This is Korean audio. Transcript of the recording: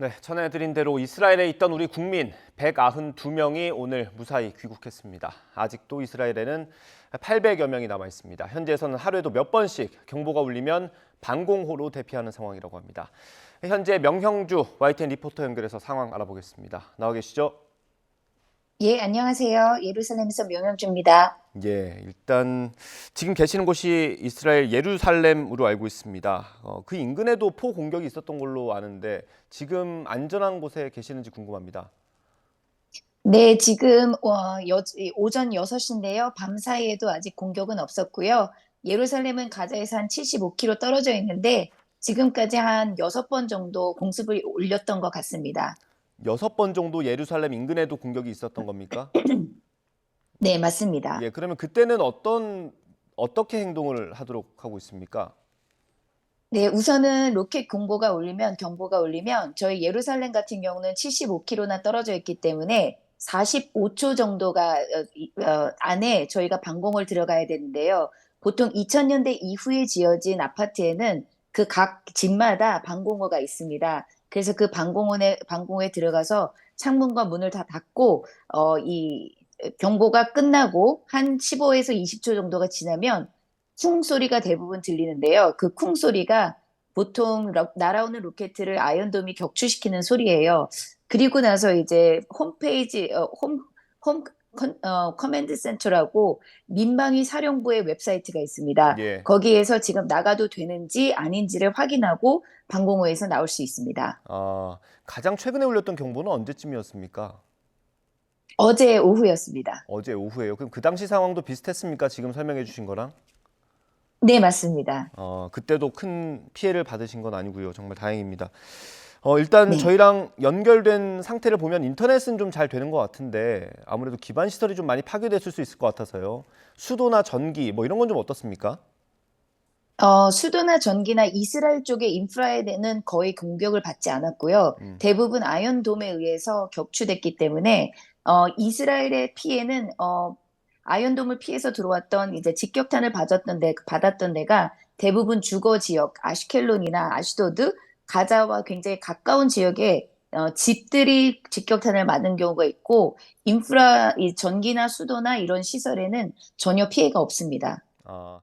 네, 전해드린 대로 이스라엘에 있던 우리 국민 192명이 오늘 무사히 귀국했습니다. 아직도 이스라엘에는 800여 명이 남아 있습니다. 현지에서는 하루에도 몇 번씩 경보가 울리면 방공호로 대피하는 상황이라고 합니다. 현재 명형주 YTN 리포터 연결해서 상황 알아보겠습니다. 나와 계시죠? 예, 안녕하세요. 예루살렘에서 명영주입니다. 예, 일단 지금 계시는 곳이 이스라엘 예루살렘으로 알고 있습니다. 어, 그 인근에도 포 공격이 있었던 걸로 아는데 지금 안전한 곳에 계시는지 궁금합니다. 네, 지금 어, 여- 오전 6시인데요. 밤 사이에도 아직 공격은 없었고요. 예루살렘은 가자에서 한 75km 떨어져 있는데 지금까지 한 6번 정도 공습을 올렸던 것 같습니다. 여섯 번 정도 예루살렘 인근에도 공격이 있었던 겁니까? 네, 맞습니다. 예, 그러면 그때는 어떤 어떻게 행동을 하도록 하고 있습니까? 네, 우선은 로켓 공보가 울리면 경보가 울리면 저희 예루살렘 같은 경우는 75km나 떨어져 있기 때문에 45초 정도가 어, 이- 어, 안에 저희가 방공을 들어가야 되는데요. 보통 2000년대 이후에 지어진 아파트에는 그 각 집마다 방공호가 있습니다. 그래서 그 방공호에 방공호에 들어가서 창문과 문을 다 닫고 어, 이 경보가 끝나고 한 15에서 20초 정도가 지나면 쿵 소리가 대부분 들리는데요. 그 쿵 소리가 보통 러- 날아오는 로켓을 아이언돔이 격추시키는 소리예요. 그리고 나서 이제 홈페이지, 어, 홈, 홈, 컨- 어, 커맨드 센터라고 민방위 사령부의 웹사이트가 있습니다. 예. 거기에서 지금 나가도 되는지 아닌지를 확인하고 방공호에서 나올 수 있습니다. 아, 가장 최근에 울렸던 경보는 언제쯤이었습니까? 어제 오후였습니다. 어제 오후에요. 그럼 그 당시 상황도 비슷했습니까? 지금 설명해 주신 거랑? 네, 맞습니다. 어, 그때도 큰 피해를 받으신 건 아니고요. 정말 다행입니다. 어, 일단 네. 저희랑 연결된 상태를 보면 인터넷은 좀 잘 되는 것 같은데 아무래도 기반 시설이 좀 많이 파괴됐을 수 있을 것 같아서요. 수도나 전기 뭐 이런 건 좀 어떻습니까? 어, 수도나 전기나 이스라엘 쪽의 인프라에 대는 거의 공격을 받지 않았고요. 음. 대부분 아이언돔에 의해서 격추됐기 때문에 어, 이스라엘의 피해는 어, 아이언돔을 피해서 들어왔던 이제 직격탄을 받았던 데 받았던 데가 대부분 주거 지역 아슈켈론이나 아슈도드, 가자와 굉장히 가까운 지역에 어, 집들이 직격탄을 맞은 경우가 있고 인프라 이 전기나 수도나 이런 시설에는 전혀 피해가 없습니다. 아,